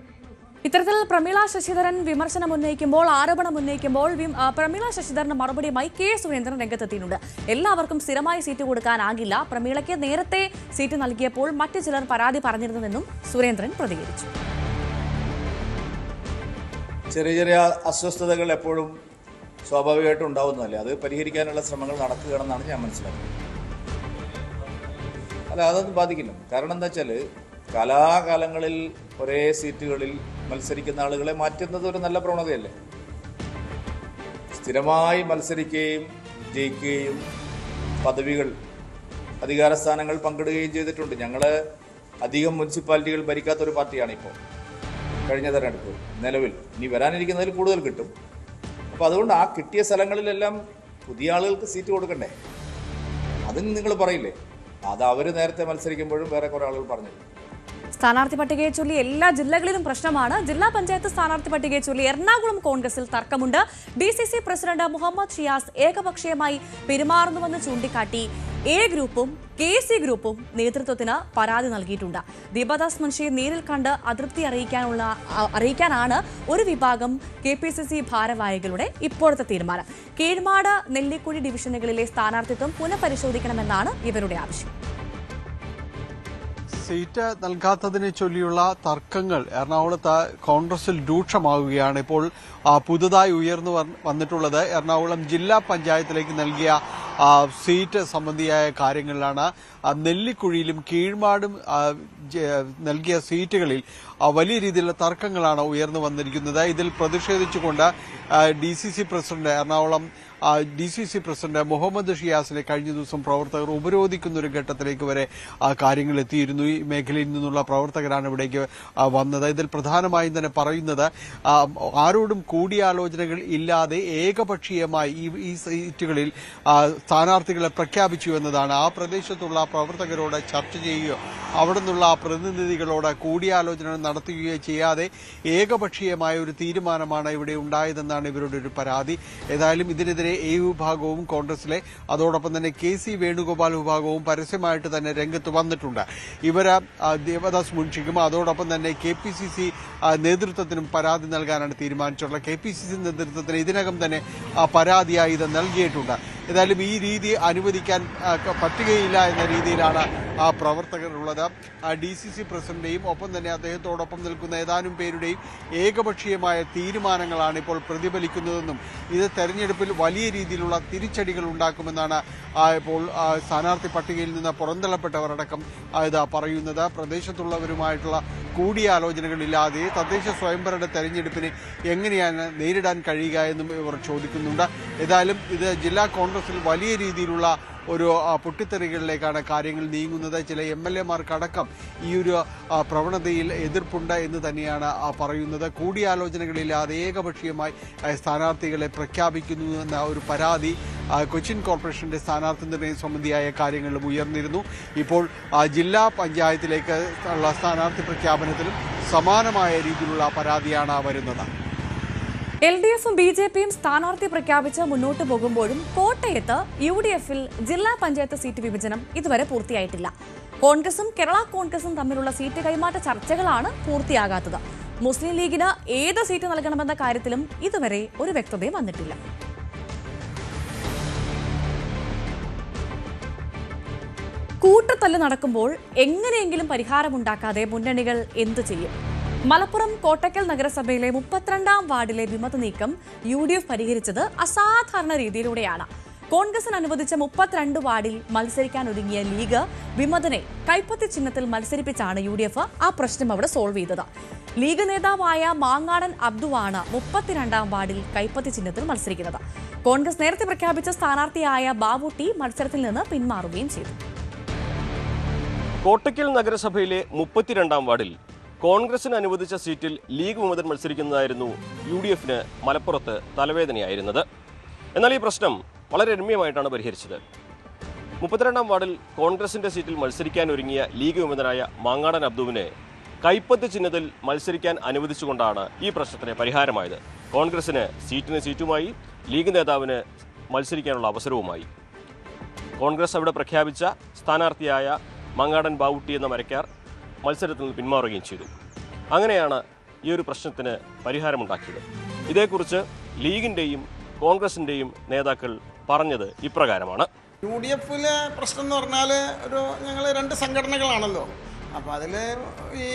ഇത്തരത്തിൽ പ്രമീള ശശിധരൻ വിമർശനം ഉന്നയിക്കുമ്പോൾ ആരോപണം ഉന്നയിക്കുമ്പോൾ പ്രമീള ശശിധരന് മറുപടിയുമായി കെ സുരേന്ദ്രൻ രംഗത്തെത്തിയിട്ടുണ്ട്. എല്ലാവർക്കും സ്ഥിരമായി സീറ്റ് കൊടുക്കാനാകില്ല. പ്രമീളയ്ക്ക് നേരത്തെ സീറ്റ് നൽകിയപ്പോൾ മറ്റു ചിലർ പരാതി പറഞ്ഞിരുന്നുവെന്നും സുരേന്ദ്രൻ പ്രതികരിച്ചു.
ചെറിയ ചെറിയ അസ്വസ്ഥതകൾ എപ്പോഴും സ്വാഭാവികമായിട്ടും ഉണ്ടാവുന്നതല്ലേ? അത് പരിഹരിക്കാനുള്ള ശ്രമങ്ങൾ നടക്കുകയാണെന്നാണ് ഞാൻ മനസ്സിലാക്കുന്നത്. അല്ല അതൊന്നും ബാധിക്കില്ല. കാരണം എന്താ വെച്ചാൽ കലാകാലങ്ങളിൽ ഒരേ സീറ്റുകളിൽ മത്സരിക്കുന്ന ആളുകളെ മാറ്റുന്നത് ഒരു നല്ല പ്രവണതയല്ലേ? സ്ഥിരമായി മത്സരിക്കുകയും ജയിക്കുകയും പദവികൾ അധികാര സ്ഥാനങ്ങൾ പങ്കിടുകയും ചെയ്തിട്ടുണ്ട്. ഞങ്ങൾ അധികം മുനിസിപ്പാലിറ്റികൾ ഭരിക്കാത്തൊരു പാർട്ടിയാണ് ഇപ്പോൾ കഴിഞ്ഞ തെരഞ്ഞെടുപ്പ് നിലവിൽ. ഇനി വരാനിരിക്കുന്നതിൽ കൂടുതൽ കിട്ടും. അപ്പോൾ അതുകൊണ്ട് ആ കിട്ടിയ സ്ഥലങ്ങളിലെല്ലാം പുതിയ ആളുകൾക്ക് സീറ്റ് കൊടുക്കണ്ടേ? അതും നിങ്ങൾ പറയില്ലേ? അത് അവർ നേരത്തെ മത്സരിക്കുമ്പോഴും വേറെ കുറേ ആളുകൾ പറഞ്ഞു
സ്ഥാനാർത്ഥി പട്ടികയെ ചൊല്ലി എല്ലാ ജില്ലകളിലും പ്രശ്നമാണ്. ജില്ലാ പഞ്ചായത്ത് സ്ഥാനാർത്ഥി പട്ടികയെ ചൊല്ലി എറണാകുളം കോൺഗ്രസിൽ തർക്കമുണ്ട്. D C C president Muhammad Shiyas ഏകപക്ഷീയമായി പെരുമാറുന്നുവെന്ന് ചൂണ്ടിക്കാട്ടി എ ഗ്രൂപ്പും കെ സി ഗ്രൂപ്പും നേതൃത്വത്തിന് പരാതി നൽകിയിട്ടുണ്ട്. ദീപദാസ് മുൻഷിയെ നേരിൽ കണ്ട് അതൃപ്തി അറിയിക്കാനുള്ള അറിയിക്കാനാണ് ഒരു വിഭാഗം കെ പി സി സി ഭാരവാഹികളുടെ ഇപ്പോഴത്തെ തീരുമാനം. കീഴ്മാട് നെല്ലിക്കുഴി ഡിവിഷനുകളിലെ സ്ഥാനാർത്ഥിത്വം പുനഃപരിശോധിക്കണമെന്നാണ് ഇവരുടെ ആവശ്യം.
സീറ്റ് നൽകാത്തതിനെ ചൊല്ലിയുള്ള തർക്കങ്ങൾ എറണാകുളത്ത് കോൺഗ്രസിൽ രൂക്ഷമാവുകയാണ്. ഇപ്പോൾ പുതുതായി ഉയർന്നു വന്നിട്ടുള്ളത് എറണാകുളം ജില്ലാ പഞ്ചായത്തിലേക്ക് നൽകിയ സീറ്റ് സംബന്ധിയായ കാര്യങ്ങളിലാണ്. നെല്ലിക്കുഴിയിലും കീഴ്മാടും നൽകിയ സീറ്റുകളിൽ വലിയ രീതിയിലുള്ള തർക്കങ്ങളാണ് ഉയർന്നു വന്നിരിക്കുന്നത്. ഇതിൽ പ്രതിഷേധിച്ചുകൊണ്ട് D C C president Ernakulam D C C president Muhammad ഷിയാസിനെ കഴിഞ്ഞ ദിവസം പ്രവർത്തകർ ഉപരോധിക്കുന്ന ഒരു ഘട്ടത്തിലേക്ക് വരെ കാര്യങ്ങൾ എത്തിയിരുന്നു. ഈ മേഖലയിൽ നിന്നുള്ള പ്രവർത്തകരാണ് ഇവിടേക്ക് വന്നത്. ഇതിൽ പ്രധാനമായും തന്നെ പറയുന്നത് ആരോടും കൂടിയാലോചനകൾ ഇല്ലാതെ ഏകപക്ഷീയമായി ഈ സീറ്റുകളിൽ സ്ഥാനാർത്ഥികളെ പ്രഖ്യാപിച്ചു എന്നതാണ്. ആ പ്രദേശത്തുള്ള പ്രവർത്തകരോട് ചർച്ച ചെയ്യുകയോ അവിടെ നിന്നുള്ള പ്രതിനിധികളോട് കൂടിയാലോചന നടത്തുകയോ ചെയ്യാതെ ഏകപക്ഷീയമായ ഒരു തീരുമാനമാണ് ഇവിടെ ഉണ്ടായതെന്നാണ് ഇവരുടെ ഒരു പരാതി. ഏതായാലും ഇതിനെതിരെ എ വിഭാഗവും കോൺഗ്രസിലെ അതോടൊപ്പം തന്നെ കെ സി വേണുഗോപാൽ വിഭാഗവും പരസ്യമായിട്ട് തന്നെ രംഗത്ത് വന്നിട്ടുണ്ട്. ഇവർ ദേവദാസ് മുൻഷിക്കും അതോടൊപ്പം തന്നെ കെ പി സി സി നേതൃത്വത്തിനും പരാതി നൽകാനാണ് തീരുമാനിച്ചിട്ടുള്ളത്. കെ പി സി സി നേതൃത്വത്തിന് ഇതിനകം തന്നെ പരാതിയായി ഇത് നൽകിയിട്ടുണ്ട്. ഏതായാലും ഈ രീതി അനുവദിക്കാൻ പറ്റുകയില്ല എന്ന രീതിയിലാണ് ആ പ്രവർത്തകരുള്ളത്. ഡി സി സി പ്രസിഡന്റിന്റെയും ഒപ്പം തന്നെ അദ്ദേഹത്തോടൊപ്പം നിൽക്കുന്ന ഏതാനും പേരുടെയും ഏകപക്ഷീയമായ തീരുമാനങ്ങളാണ് ഇപ്പോൾ പ്രതിഫലിക്കുന്നതെന്നും ഇത് തെരഞ്ഞെടുപ്പിൽ വലിയ രീതിയിലുള്ള തിരിച്ചടികൾ ഉണ്ടാക്കുമെന്നാണ് ഇപ്പോൾ സ്ഥാനാർത്ഥി പട്ടികയിൽ നിന്ന് പുറന്തള്ളപ്പെട്ടവരടക്കം ഇത് പറയുന്നത്. പ്രദേശത്തുള്ളവരുമായിട്ടുള്ള കൂടിയാലോചനകളില്ലാതെ തദ്ദേശ സ്വയംഭരണ തെരഞ്ഞെടുപ്പിനെ എങ്ങനെയാണ് നേരിടാൻ കഴിയുക എന്നും ഇവർ ചോദിക്കുന്നുണ്ട്. ഏതായാലും ഇത് ജില്ലാ കോൺഗ്രസിൽ വലിയ രീതിയിലുള്ള ഒരു പൊട്ടിത്തെറികളിലേക്കാണ് കാര്യങ്ങൾ നീങ്ങുന്നത്. ചില എം എൽ എമാർക്കടക്കം ഈ ഒരു പ്രവണതയിൽ എതിർപ്പുണ്ട് എന്ന് തന്നെയാണ് പറയുന്നത്. കൂടിയാലോചനകളില്ലാതെ ഏകപക്ഷീയമായി സ്ഥാനാർത്ഥികളെ പ്രഖ്യാപിക്കുന്നു എന്ന ഒരു പരാതി കൊച്ചിൻ കോർപ്പറേഷന്റെ സ്ഥാനാർത്ഥി നിർണയം സംബന്ധിയായ കാര്യങ്ങളിലും ഉയർന്നിരുന്നു. ഇപ്പോൾ ജില്ലാ പഞ്ചായത്തിലേക്ക് ഉള്ള സ്ഥാനാർത്ഥി പ്രഖ്യാപനത്തിലും സമാനമായ രീതിയിലുള്ള പരാതിയാണ് വരുന്നത്.
എൽ ഡി എഫും ബി ജെ പിയും സ്ഥാനാർത്ഥി പ്രഖ്യാപിച്ച് മുന്നോട്ട് പോകുമ്പോഴും കോട്ടയത്ത് യു ഡി എഫിൽ ജില്ലാ പഞ്ചായത്ത് സീറ്റ് വിഭജനം ഇതുവരെ പൂർത്തിയായിട്ടില്ല. കോൺഗ്രസും കേരള കോൺഗ്രസും തമ്മിലുള്ള സീറ്റ് കൈമാറ്റ ചർച്ചകളാണ് പൂർത്തിയാകാത്തത്. മുസ്ലിം ലീഗിന് ഏത് സീറ്റ് നൽകണമെന്ന കാര്യത്തിലും ഇതുവരെ ഒരു വ്യക്തതയും വന്നിട്ടില്ല. കൂട്ടത്തല്ല് നടക്കുമ്പോൾ എങ്ങനെയെങ്കിലും പരിഹാരമുണ്ടാക്കാതെ മുന്നണികൾ എന്തു ചെയ്യും? മലപ്പുറം കോട്ടക്കൽ നഗരസഭയിലെ മുപ്പത്തിരണ്ടാം വാർഡിലെ വിമത നീക്കം യു ഡി എഫ് പരിഹരിച്ചത് അസാധാരണ രീതിയിലൂടെയാണ്. കോൺഗ്രസിന് അനുവദിച്ച മുപ്പത്തിരണ്ട് വാർഡിൽ മത്സരിക്കാൻ ഒരുങ്ങിയ ലീഗ് വിമതനെ കൈപ്പത്തി ചിഹ്നത്തിൽ മത്സരിപ്പിച്ചാണ് യു ഡി എഫ് ആ പ്രശ്നം അവിടെ സോൾവ് ചെയ്തത്. ലീഗ് നേതാവായ മാങ്ങാടൻ അബ്ദുവാണ് മുപ്പത്തിരണ്ടാം വാർഡിൽ കൈപ്പത്തി ചിഹ്നത്തിൽ മത്സരിക്കുന്നത്. കോൺഗ്രസ് നേരത്തെ പ്രഖ്യാപിച്ച സ്ഥാനാർത്ഥിയായ ബാബുട്ടി മത്സരത്തിൽ നിന്ന് പിന്മാറുകയും ചെയ്തു.
കോട്ടയ്ക്കൽ നഗരസഭയിലെ മുപ്പത്തിരണ്ടാം വാർഡിൽ കോൺഗ്രസിന് അനുവദിച്ച സീറ്റിൽ ലീഗ് വിമതൻ മത്സരിക്കുന്നതായിരുന്നു യു ഡി എഫിന് മലപ്പുറത്ത് തലവേദനയായിരുന്നത്. എന്നാൽ ഈ പ്രശ്നം വളരെ രമ്യമായിട്ടാണ് പരിഹരിച്ചത്. മുപ്പത്തിരണ്ടാം വാർഡിൽ കോൺഗ്രസിന്റെ സീറ്റിൽ മത്സരിക്കാൻ ഒരുങ്ങിയ ലീഗ് വിമതനായ മാങ്ങാടൻ അബ്ദുവിനെ കൈപ്പത്ത് ചിഹ്നത്തിൽ മത്സരിക്കാൻ അനുവദിച്ചുകൊണ്ടാണ് ഈ പ്രശ്നത്തിന് പരിഹാരമായത്. കോൺഗ്രസിന് സീറ്റിന് സീറ്റുമായി ലീഗ് നേതാവിന് മത്സരിക്കാനുള്ള അവസരവുമായി. കോൺഗ്രസ് അവിടെ പ്രഖ്യാപിച്ച സ്ഥാനാർത്ഥിയായ മങ്ങാടൻ ബാവുട്ടി എന്ന മരക്കാർ മത്സരത്തിൽ നിന്ന് പിന്മാറുകയും ചെയ്തു. അങ്ങനെയാണ് ഈ ഒരു പ്രശ്നത്തിന് പരിഹാരമുണ്ടാക്കിയത്. ഇതേക്കുറിച്ച് ലീഗിന്റെയും കോൺഗ്രസിന്റെയും നേതാക്കൾ പറഞ്ഞത് ഇപ്രകാരമാണ്.
യു ഡി എഫിലെ പ്രശ്നം എന്ന് പറഞ്ഞാൽ ഒരു ഞങ്ങൾ രണ്ട് സംഘടനകളാണല്ലോ. അപ്പോൾ അതിൽ ഈ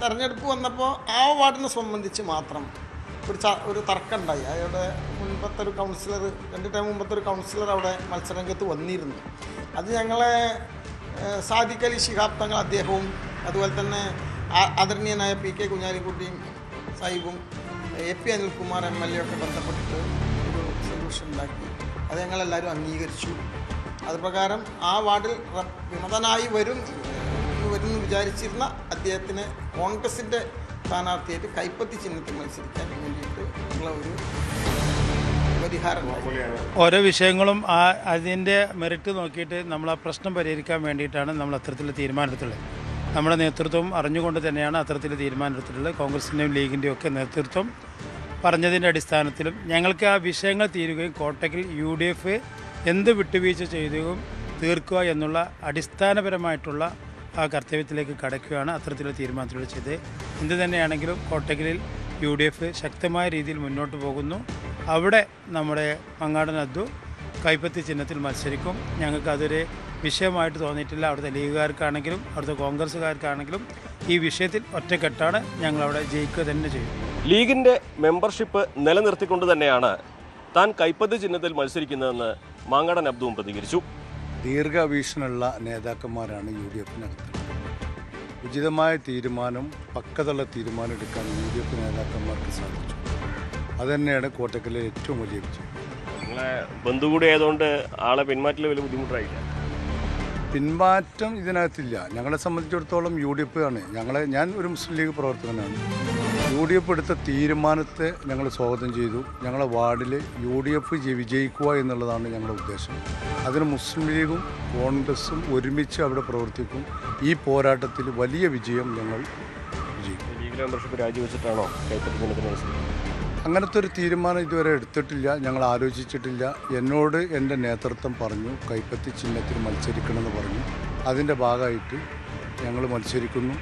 തെരഞ്ഞെടുപ്പ് വന്നപ്പോൾ ആ വാർഡിനെ സംബന്ധിച്ച് മാത്രം ഒരു ഒരു തർക്കമുണ്ടായി. അയാളുടെ മുൻപത്തെ ഒരു കൗൺസിലർ രണ്ട് ടൈം മുമ്പത്തെ ഒരു കൗൺസിലർ അവിടെ മത്സരരംഗത്ത് വന്നിരുന്നു. അത് ഞങ്ങളെ സാദിഖ് അലി ശിഹാബ് തങ്ങൾ അദ്ദേഹവും അതുപോലെ തന്നെ ആദരണീയനായ പി കെ കുഞ്ഞാലിക്കുട്ടിയും സാഹിബും A P Anilkumar M L A ഒക്കെ ബന്ധപ്പെട്ടിട്ട് ഒരു സൊല്യൂഷൻ ഉണ്ടാക്കി. അത് ഞങ്ങളെല്ലാവരും അംഗീകരിച്ചു. അതുപ്രകാരം ആ വാർഡിൽ വിമതനായി വരും വരും എന്ന് വിചാരിച്ചിരുന്ന അദ്ദേഹത്തിന് കോൺഗ്രസിന്റെ സ്ഥാനാർത്ഥിയായിട്ട് കൈപ്പത്തി ചിഹ്നത്തിൽ മത്സരിക്കാൻ വേണ്ടിയിട്ട് ഉള്ള ഒരു.
ഓരോ വിഷയങ്ങളും ആ അതിന്റെ മെറിറ്റ് നോക്കിയിട്ട് നമ്മൾ ആ പ്രശ്നം പരിഹരിക്കാൻ വേണ്ടിയിട്ടാണ് നമ്മൾ അത്തരത്തിലുള്ള തീരുമാനമെടുത്തുള്ളത്. നമ്മുടെ നേതൃത്വം അറിഞ്ഞുകൊണ്ട് തന്നെയാണ് അത്തരത്തിൽ തീരുമാനമെടുത്തിട്ടുള്ളത്. കോൺഗ്രസിന്റെയും ലീഗിന്റെയും ഒക്കെ നേതൃത്വം പറഞ്ഞതിന്റെ അടിസ്ഥാനത്തിലും ഞങ്ങൾക്ക് ആ വിഷയങ്ങൾ തീരുകയും കോട്ടയ്ക്കിൽ യു ഡി എഫ് എന്ത് വിട്ടുവീഴ്ച ചെയ്തുകയും തീർക്കുക എന്നുള്ള അടിസ്ഥാനപരമായിട്ടുള്ള ആ കർത്തവ്യത്തിലേക്ക് കടക്കുകയാണ് അത്തരത്തിലുള്ള തീരുമാനത്തിലൂടെ ചെയ്തത്. എന്ത് തന്നെയാണെങ്കിലും കോട്ടയ്ക്കലിൽ യു ഡി എഫ് ശക്തമായ രീതിയിൽ മുന്നോട്ട് പോകുന്നു. അവിടെ നമ്മുടെ മങ്ങാടൻ അദ്ദു കൈപ്പത്തി ചിഹ്നത്തിൽ മത്സരിക്കും. ഞങ്ങൾക്ക് അതൊരു വിഷയമായിട്ട് തോന്നിയിട്ടില്ല. അവിടുത്തെ ലീഗുകാർക്കാണെങ്കിലും അവിടുത്തെ കോൺഗ്രസ്സുകാർക്കാണെങ്കിലും ഈ വിഷയത്തിൽ ഒറ്റക്കെട്ടാണ് ഞങ്ങൾ അവിടെ ജയിക്കുക തന്നെ ചെയ്യും.
ലീഗിന്റെ മെമ്പർഷിപ്പ് നിലനിർത്തിക്കൊണ്ട് തന്നെയാണ് താൻ കൈപ്പത്തി ചിഹ്നത്തിൽ മത്സരിക്കുന്നതെന്ന് മാങ്ങാടൻ അബ്ദുവും പ്രതികരിച്ചു.
ദീർഘവീക്ഷണമുള്ള നേതാക്കന്മാരാണ് യു ഡി എഫിനകത്ത് ഉചിതമായ തീരുമാനം പക്കതുള്ള തീരുമാനം എടുക്കാൻ യു ഡി എഫ് നേതാക്കന്മാർക്ക് സാധിച്ചു. അതുതന്നെയാണ് കോട്ടക്കലിലെ ഏറ്റവും വലിയ വിജയം.
നിങ്ങളെ ബന്ധു കൂടി ആയതുകൊണ്ട് ആളെ പിന്മാറ്റിൽ വലിയ ബുദ്ധിമുട്ടായില്ല.
പിന്മാറ്റം ഇതിനകത്തില്ല. ഞങ്ങളെ സംബന്ധിച്ചിടത്തോളം യു ഡി എഫ് ആണ്. ഞങ്ങളെ ഞാൻ ഒരു മുസ്ലിം ലീഗ് പ്രവർത്തകനാണ്. യു ഡി എഫ് എടുത്ത തീരുമാനത്തെ ഞങ്ങൾ സ്വാഗതം ചെയ്തു. ഞങ്ങളെ വാർഡിൽ യു ഡി എഫ് വിജയിക്കുക എന്നുള്ളതാണ് ഞങ്ങളുടെ ഉദ്ദേശം. അതിന് മുസ്ലിം ലീഗും കോൺഗ്രസും ഒരുമിച്ച് അവിടെ പ്രവർത്തിക്കും. ഈ പോരാട്ടത്തിൽ വലിയ വിജയം ഞങ്ങൾ വിജയിക്കും.
ലീഗിലെ മെമ്പർഷിപ്പ് രാജിവെച്ചിട്ടാണോ മത്സരിക്കുന്നത്
അങ്ങനത്തെ ഒരു തീരുമാനം ഇതുവരെ എടുത്തിട്ടില്ല. ഞങ്ങൾ ആലോചിച്ചിട്ടില്ല. എന്നോട് എന്റെ നേതൃത്വം പറഞ്ഞു കൈപ്പത്തി ചിഹ്നത്തിൽ മത്സരിക്കണമെന്ന് പറഞ്ഞു. അതിന്റെ ഭാഗമായിട്ട് ഞങ്ങൾ മത്സരിക്കുന്നു.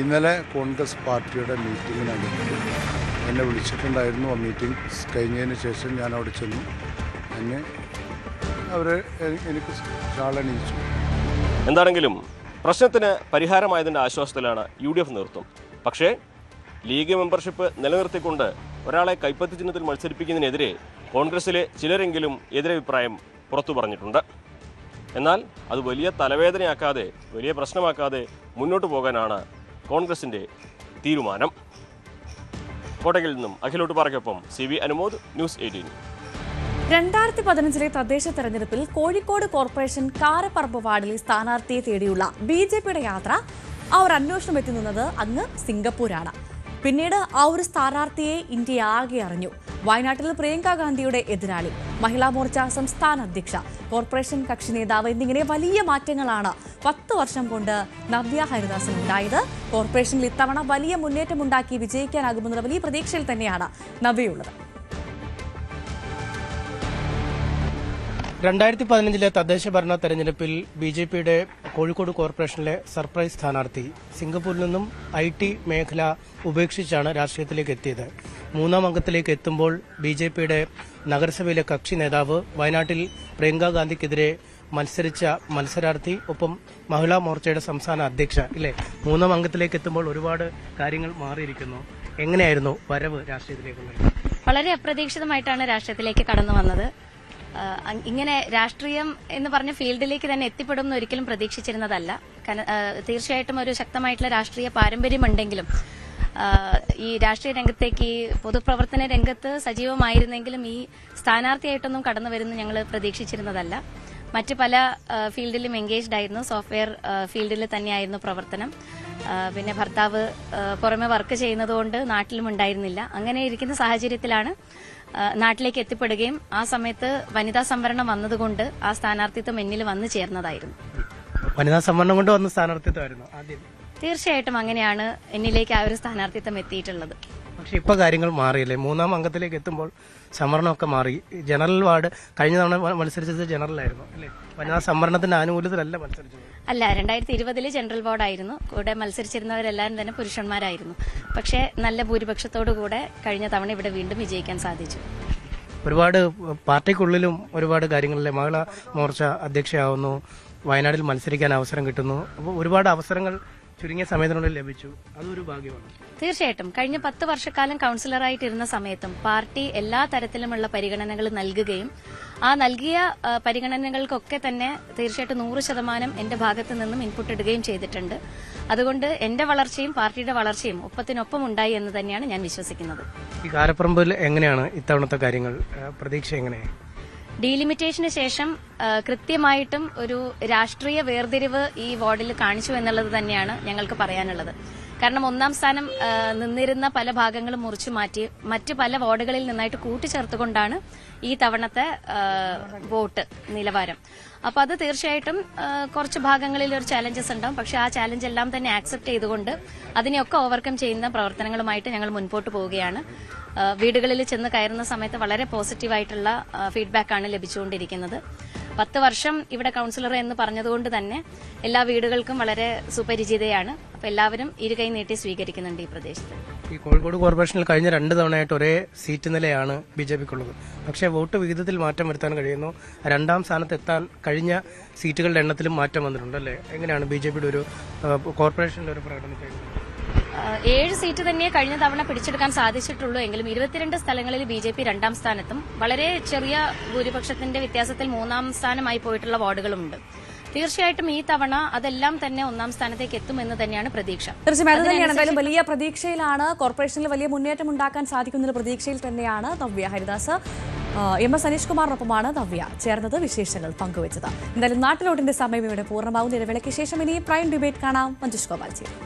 ഇന്നലെ കോൺഗ്രസ് പാർട്ടിയുടെ മീറ്റിങ്ങിനകത്ത് എന്നെ വിളിച്ചിട്ടുണ്ടായിരുന്നു. ആ മീറ്റിംഗ് കഴിഞ്ഞതിന് ശേഷം ഞാൻ അവിടെ ചെന്നു. എന്നെ അവർ എനിക്ക് ചാളണിയിച്ചു
എന്താണെങ്കിലും പ്രശ്നത്തിന് പരിഹാരമായതിന്റെ ആശ്വാസത്തിലാണ് യു ഡി എഫ് നേതൃത്വം. പക്ഷേ ലീഗ് മെമ്പർഷിപ്പ് നിലനിർത്തിക്കൊണ്ട് ഒരാളെ കൈപ്പത്തി ചിഹ്നത്തിൽ മത്സരിപ്പിക്കുന്നതിനെതിരെ കോൺഗ്രസിലെ ചിലരെങ്കിലും എതിരഭിപ്രായം പുറത്തു പറഞ്ഞിട്ടുണ്ട്. എന്നാൽ അത് വലിയ തലവേദനയാക്കാതെ വലിയ പ്രശ്നമാക്കാതെ മുന്നോട്ട് പോകാനാണ് കോൺഗ്രസിന്റെ തീരുമാനം. കോട്ടയിൽ നിന്നും അഖിലോട്ട് പാറയ്ക്കൊപ്പം C V Anumod news eighteen.
രണ്ടായിരത്തി പതിനഞ്ചിലെ തദ്ദേശ തെരഞ്ഞെടുപ്പിൽ കോഴിക്കോട് കോർപ്പറേഷൻ കാരപ്പറമ്പ് വാർഡിലെ സ്ഥാനാർത്ഥിയെ തേടിയുള്ള ബി ജെ പിയുടെ യാത്ര അവർ അന്വേഷണം എത്തി നിന്നത് അങ്ങ് സിംഗപ്പൂരാണ്. പിന്നീട് ആ ഒരു സ്ഥാനാർത്ഥിയെ ഇന്ത്യ ആകെ അറിഞ്ഞു. വയനാട്ടിൽ പ്രിയങ്ക ഗാന്ധിയുടെ എതിരാളി മഹിളാ മോർച്ച സംസ്ഥാന അധ്യക്ഷ കോർപ്പറേഷൻ കക്ഷി നേതാവ് എന്നിങ്ങനെ വലിയ മാറ്റങ്ങളാണ് പത്ത് വർഷം കൊണ്ട് നവ്യ ഹരിദാസൻ ഉണ്ടായത്. കോർപ്പറേഷനിൽ ഇത്തവണ വലിയ മുന്നേറ്റമുണ്ടാക്കി വിജയിക്കാനാകുമെന്നുള്ള വലിയ പ്രതീക്ഷയിൽ തന്നെയാണ് നവ്യയുള്ളത്.
രണ്ടായിരത്തി പതിനഞ്ചിലെ തദ്ദേശ ഭരണ തെരഞ്ഞെടുപ്പിൽ ബി ജെ പിയുടെ കോഴിക്കോട് കോർപ്പറേഷനിലെ സർപ്രൈസ് സ്ഥാനാർത്ഥി സിംഗപ്പൂരിൽ നിന്നും ഐ ടി മേഖല ഉപേക്ഷിച്ചാണ് രാഷ്ട്രീയത്തിലേക്ക് എത്തിയത്. മൂന്നാം അംഗത്തിലേക്ക് എത്തുമ്പോൾ ബി ജെ പിയുടെ നഗരസഭയിലെ കക്ഷി നേതാവ് വയനാട്ടിൽ പ്രിയങ്ക ഗാന്ധിക്കെതിരെ മത്സരിച്ച മത്സരാർത്ഥി ഒപ്പം മഹിളാ മോർച്ചയുടെ സംസ്ഥാന അധ്യക്ഷ ഇല്ലേ? മൂന്നാം അംഗത്തിലേക്ക് എത്തുമ്പോൾ ഒരുപാട് കാര്യങ്ങൾ മാറിയിരിക്കുന്നു. എങ്ങനെയായിരുന്നു വരവ് രാഷ്ട്രീയത്തിലേക്ക്
വളരെ അപ്രതീക്ഷിതമായിട്ടാണ് രാഷ്ട്രീയത്തിലേക്ക് കടന്നു വന്നത്. ഇങ്ങനെ രാഷ്ട്രീയം എന്ന് പറഞ്ഞ ഫീൽഡിലേക്ക് തന്നെ എത്തിപ്പെടും എന്ന് ഒരിക്കലും പ്രതീക്ഷിച്ചിരുന്നതല്ല. തീർച്ചയായിട്ടും ഒരു ശക്തമായിട്ടുള്ള രാഷ്ട്രീയ പാരമ്പര്യമുണ്ടെങ്കിലും ഈ രാഷ്ട്രീയ രംഗത്തേക്ക് ഈ പൊതുപ്രവർത്തന രംഗത്ത് സജീവമായിരുന്നെങ്കിലും ഈ സ്ഥാനാർത്ഥിയായിട്ടൊന്നും കടന്നു വരുന്നു ഞങ്ങൾ പ്രതീക്ഷിച്ചിരുന്നതല്ല. മറ്റ് പല ഫീൽഡിലും എൻഗേജ്ഡ് ആയിരുന്നു. സോഫ്റ്റ്വെയർ ഫീൽഡിൽ തന്നെയായിരുന്നു പ്രവർത്തനം. പിന്നെ ഭർത്താവ് പുറമെ വർക്ക് ചെയ്യുന്നതുകൊണ്ട് നാട്ടിലും ഉണ്ടായിരുന്നില്ല. അങ്ങനെ ഇരിക്കുന്ന സാഹചര്യത്തിലാണ് നാട്ടിലേക്ക് എത്തിപ്പെടുകയും ആ സമയത്ത് വനിതാ സംവരണം വന്നതുകൊണ്ട് ആ സ്ഥാനാർത്ഥിത്വം എന്നിൽ വന്നു ചേർന്നതായിരുന്നു.
വനിതാ സംവരണം കൊണ്ട് വന്ന സ്ഥാനാർത്ഥിത്വമായിരുന്നു ആദ്യം.
തീർച്ചയായിട്ടും അങ്ങനെയാണ് എന്നിലേക്ക് ആ ഒരു സ്ഥാനാർത്ഥിത്വം എത്തിയിട്ടുള്ളത്.
പക്ഷെ ഇപ്പൊ കാര്യങ്ങൾ മാറിയില്ലേ? മൂന്നാം അംഗത്തിലേക്ക് എത്തുമ്പോൾ സംവരണമൊക്കെ മാറി. ജനറൽ വാർഡ് കഴിഞ്ഞ തവണ മത്സരിച്ചത് ജനറലായിരുന്നു അല്ലേ? വനിതാ സംവരണത്തിന്റെ ആനുകൂല്യത്തിലല്ല മത്സരിച്ചത്.
അല്ല രണ്ടായിരത്തി ഇരുപതിൽ ജനറൽ വാർഡായിരുന്നു. കൂടെ മത്സരിച്ചിരുന്നവരെല്ലാവരും തന്നെ പുരുഷന്മാരായിരുന്നു. പക്ഷേ നല്ല ഭൂരിപക്ഷത്തോടു കൂടെ കഴിഞ്ഞ തവണ ഇവിടെ വീണ്ടും വിജയിക്കാൻ സാധിച്ചു.
ഒരുപാട് പാർട്ടിക്കുള്ളിലും ഒരുപാട് കാര്യങ്ങളിലെ മഹിളാ മോർച്ച അധ്യക്ഷയാവുന്നു വയനാട്ടിൽ മത്സരിക്കാൻ അവസരം കിട്ടുന്നു. അപ്പോൾ ഒരുപാട് അവസരങ്ങൾ ചുരുങ്ങിയ സമയത്തിനുള്ളിൽ ലഭിച്ചു. അതൊരു ഭാഗ്യമാണ്.
തീർച്ചയായിട്ടും. കഴിഞ്ഞ പത്ത് വർഷക്കാലം കൌൺസിലറായിട്ടിരുന്ന സമയത്തും പാർട്ടി എല്ലാ തരത്തിലുമുള്ള പരിഗണനകൾ നൽകുകയും ആ നൽകിയ പരിഗണനകൾക്കൊക്കെ തന്നെ തീർച്ചയായിട്ടും നൂറ് ശതമാനം എന്റെ ഭാഗത്ത് നിന്നും ഇൻപുട്ട് ഇടുകയും ചെയ്തിട്ടുണ്ട്. അതുകൊണ്ട് എന്റെ വളർച്ചയും പാർട്ടിയുടെ വളർച്ചയും ഒപ്പത്തിനൊപ്പം ഉണ്ടായി എന്ന് തന്നെയാണ് ഞാൻ വിശ്വസിക്കുന്നത്.
ഈ കാരപ്പറമ്പിൽ എങ്ങനെയാണ് ഇത്തവണത്തെ കാര്യങ്ങൾ? പ്രതീക്ഷ എങ്ങനെയാണ്
ഡീലിമിറ്റേഷന് ശേഷം കൃത്യമായിട്ടും ഒരു രാഷ്ട്രീയ വേർതിരിവ് ഈ വാർഡിൽ കാണിച്ചു എന്നുള്ളത് തന്നെയാണ് ഞങ്ങൾക്ക് പറയാനുള്ളത്. കാരണം ഒന്നാം സ്ഥാനം നിന്നിരുന്ന പല ഭാഗങ്ങളും മുറിച്ചു മാറ്റി മറ്റ് പല വാർഡുകളിൽ നിന്നായിട്ട് കൂട്ടിച്ചേർത്തുകൊണ്ടാണ് ഈ തവണത്തെ വോട്ട് നിലവാരം. അപ്പൊ അത് തീർച്ചയായിട്ടും കുറച്ച് ഭാഗങ്ങളിൽ ഒരു ചാലഞ്ചസ് ഉണ്ടാവും. പക്ഷെ ആ ചാലഞ്ച് എല്ലാം തന്നെ ആക്സെപ്റ്റ് ചെയ്തുകൊണ്ട് അതിനെയൊക്കെ ഓവർകം ചെയ്യുന്ന പ്രവർത്തനങ്ങളുമായിട്ട് ഞങ്ങൾ മുൻപോട്ട് പോവുകയാണ്. വീടുകളിൽ ചെന്ന് കയറുന്ന സമയത്ത് വളരെ പോസിറ്റീവായിട്ടുള്ള ഫീഡ്ബാക്കാണ് ലഭിച്ചുകൊണ്ടിരിക്കുന്നത്. പത്ത് വർഷം ഇവിടെ കൌൺസിലർ എന്ന് പറഞ്ഞതുകൊണ്ട് തന്നെ എല്ലാ വീടുകൾക്കും വളരെ സുപരിചിതയാണ്. അപ്പൊ എല്ലാവരും ഇരുകൈ നീട്ടി സ്വീകരിക്കുന്നുണ്ട് ഈ പ്രദേശത്ത്.
ഈ കോഴിക്കോട് കോർപ്പറേഷനിൽ കഴിഞ്ഞ രണ്ട് തവണയായിട്ട് ഒരേ സീറ്റ് നിലയാണ് ബി ജെ പിക്കുള്ളത് പക്ഷേ വോട്ട് വിഹിതത്തിൽ മാറ്റം വരുത്താൻ കഴിയുന്നു. രണ്ടാം സ്ഥാനത്ത് എത്താൻ കഴിഞ്ഞ സീറ്റുകളുടെ എണ്ണത്തിലും മാറ്റം വന്നിട്ടുണ്ട് അല്ലേ? എങ്ങനെയാണ് ബി ജെ പിയുടെ ഒരു കോർപ്പറേഷനിലെ ഒരു
പ്രകടനം ഏഴ് സീറ്റ് തന്നെ കഴിഞ്ഞ തവണ പിടിച്ചെടുക്കാൻ സാധിച്ചിട്ടുള്ളൂ എങ്കിലും ഇരുപത്തിരണ്ട് സ്ഥലങ്ങളിൽ ബി ജെ പി രണ്ടാം സ്ഥാനത്തും വളരെ ചെറിയ ഭൂരിപക്ഷത്തിന്റെ വ്യത്യാസത്തിൽ മൂന്നാം സ്ഥാനമായി പോയിട്ടുള്ള വാർഡുകളുമുണ്ട്. തീർച്ചയായിട്ടും ഈ തവണ അതെല്ലാം തന്നെ ഒന്നാം സ്ഥാനത്തേക്ക് എത്തുമെന്ന് തന്നെയാണ് പ്രതീക്ഷ.
തീർച്ചയായും അത് തന്നെയാണ്. എന്തായാലും വലിയ പ്രതീക്ഷയിലാണ് കോർപ്പറേഷനിൽ വലിയ മുന്നേറ്റം ഉണ്ടാക്കാൻ സാധിക്കുന്ന പ്രതീക്ഷയിൽ തന്നെയാണ് നവ്യ ഹരിദാസ്. എം എസ് അനീഷ് കുമാറിനൊപ്പമാണ് നവ്യ ചേർന്നത് വിശേഷങ്ങൾ പങ്കുവച്ചത്. എന്തായാലും നാട്ടിലോട്ടിന്റെ സമയം ഇവിടെ പൂർണമാവുന്ന ഇടവേളയ്ക്ക് ശേഷം ഇനി പ്രൈം ഡിബേറ്റ് കാണാം. മഞ്ജുഷ് ഗോപാൽ ചേരും